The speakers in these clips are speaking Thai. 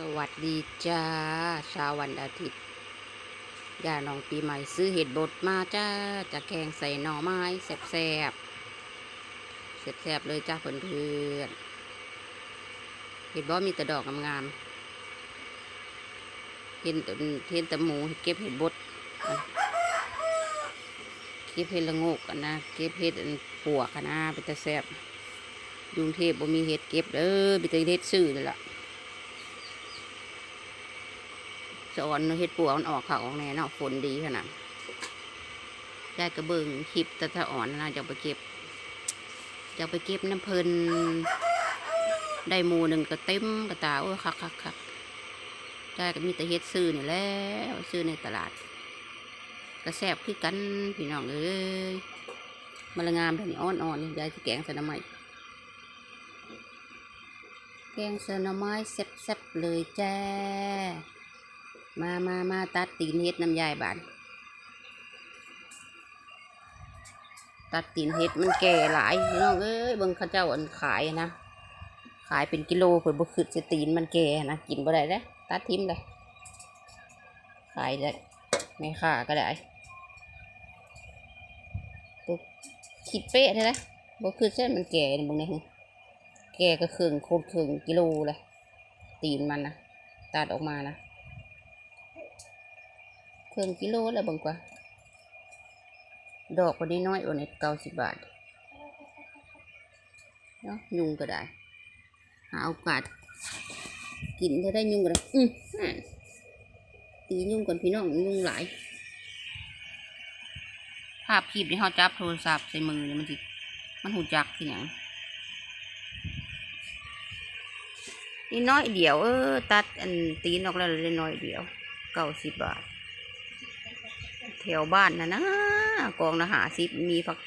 สวัสดีจ้าชาวันอาทิตย์ย่าน้องปีใหม่ซื้อเห็ดบดมาจ้าจะแกงใส่หน่อไม้แซ่บๆแซ่บๆเลยจ้าเพื่อนๆเห็ดบอมีแต่ดอกงามๆเห็นแต่เห็นแต่หมูเก็บเห็ดบดเก็บเห็ดละงกกันนะเก็บเห็ดปวกกันนะเป็นแต่แซ่บยุงเทพบ่มีเห็ดเก็บเด้อมีแต่เห็ดซื้อเลยล่ะ สอนเฮ็ดปัวมันออกเขาออกแน่เนาะฝนดีขนาดได้กระเบิงคลิปต่ถ้าอ่อนนะจะไปเก็บจะไปเก็บน้ำเพลินได้หมูหนึ่งก็เต็มกระตาโอ้ยคักคักคักได้ก็มีแต่เฮ็ดซื้อนี่แหล้วซื้อในตลาดกระแซบคือกันพี่น้องเอ้ยมันละงามแบบนี้อ่อนๆนี่ยายจะแกงสน้ำไม้แกงใส่น้ำไม้แซ่บๆเลยแจ้ มามามาตัดตีนเฮ็ดน้ำยายบานตัดตีนเฮ็ดมันแก่หลายน้องเอ้ยเบิ่งข้าเจ้าอันขายนะ ขายเป็นกิโลเพิ่นบ่คือจะตีนมันแก่นะกินบ่ได้เด้ตัดทิ้มเลยขายได้ไม่ค่าก็ได้ปุ๊บคิดเป๊ะเลยนะบ่คือเส้นมันแก่นี่เบิ่งนี่แก่ก็ครึ่งโคตรครึ่งกิโลเลยตีนมันนะตัดออกมานะ เครื่องกิโลแล้วบางกว่า ดอกวันนี้น้อยกว่านี้เก้าสิบบาทเนาะยุงก็ได้ หาโอกาสกินถ้าได้ยุงก็ได้อืมตียุงก่อนพี่น้องยุงหลาย ภาพคลิปที่เขาจับโทรศัพท์ใส่มือเนี่ยมันสิมันหูจักที่อย่างนี่น้อยเดียวเออตัดอันตีนออกแล้วเลยน้อยเดียวเก้าสิบบาท แถวบ้านนะนะกองนะหาซิบมีผัก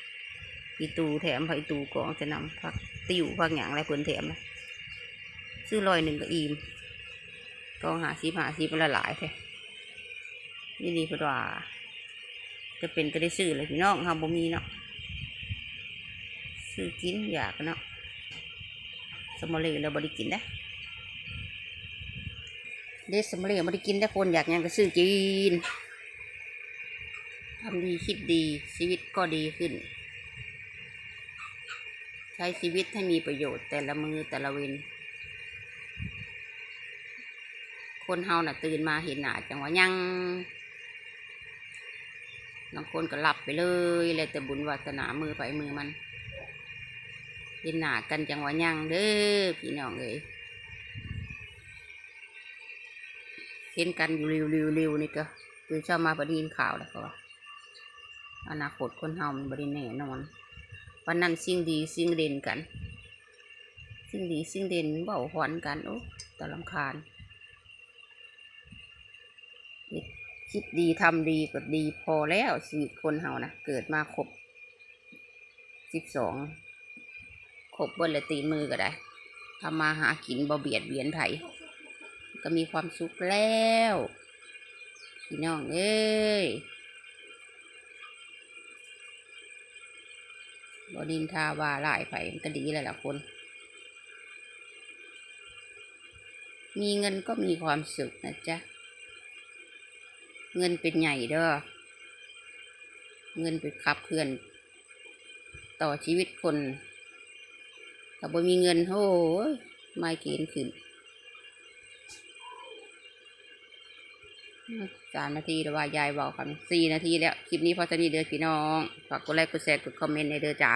อีตูแถมผักอีตูกองจะนำผักติวผักหยางอะไรเพิ่นแถมนะซื้อลอยหนึ่งก็อิ่มกองหาซิบหาซิบมันละหลายแท้นี่ดีเพราะว่าจะเป็นก็ได้ซื้อเลยพี่น้องเฮาบ่มีเนาะซื้อกินอยากเนาะสมอเลเราบ่ได้กินได้เดสมเลบ่ได้กินได้คนอยากยังก็ซื้อกินำดีคิดดีชีวิตก็ดีขึ้น ใช้ชีวิตให้มีประโยชน์แต่ละมือแต่ละเวนคนเฮาน่ะตื่นมาเห็นหน้าจังหวะยังบางคนก็หลับไปเลยแล้วแต่บุญวาสนามือไปมือมันเห็นหน้ากันจังหวะยังเด้อพี่น้องเอ้ยเห็นกันอยู่เร็วๆๆนี่ก็ตื่นเช้ามาประดีนข่าวแล้วก็ว่า อนาคตคนเฮามันบริแน่นอนวันนั้นสิ่งดีสิ่งเด่นกัน สิ่งดีสิ่งเด่นเบาหวนกันโอ้แต่ลำคาญคิดดีทำดีก็ดีพอแล้วชีวิตคนเฮานะเกิดมาครบสิบสองครบบิ้ลเลยตีมือก็ได้ทำมาหากินบ่เบียดเบียนไผก็มีความสุขแล้วพี่น้องเอ้ย บดินทาว่าหลายไผมันก็ดีแหละล่ะคน มีเงินก็มีความสุขนะจ๊ะ เงินเป็นใหญ่เด้อ เงินเป็นขับเคลื่อน ต่อชีวิตคน ถ้าบ่มีเงินโอ้ยไม่เกณฑ์ขึ้น สามนาทีหรือว่ายายบอกคำสี่นาทีแล้ว คลิปนี้พอจะนีเด้อพี่น้อง ฝากกดไลค์กดแชร์กดคอมเมนต์ในเด้อจ้า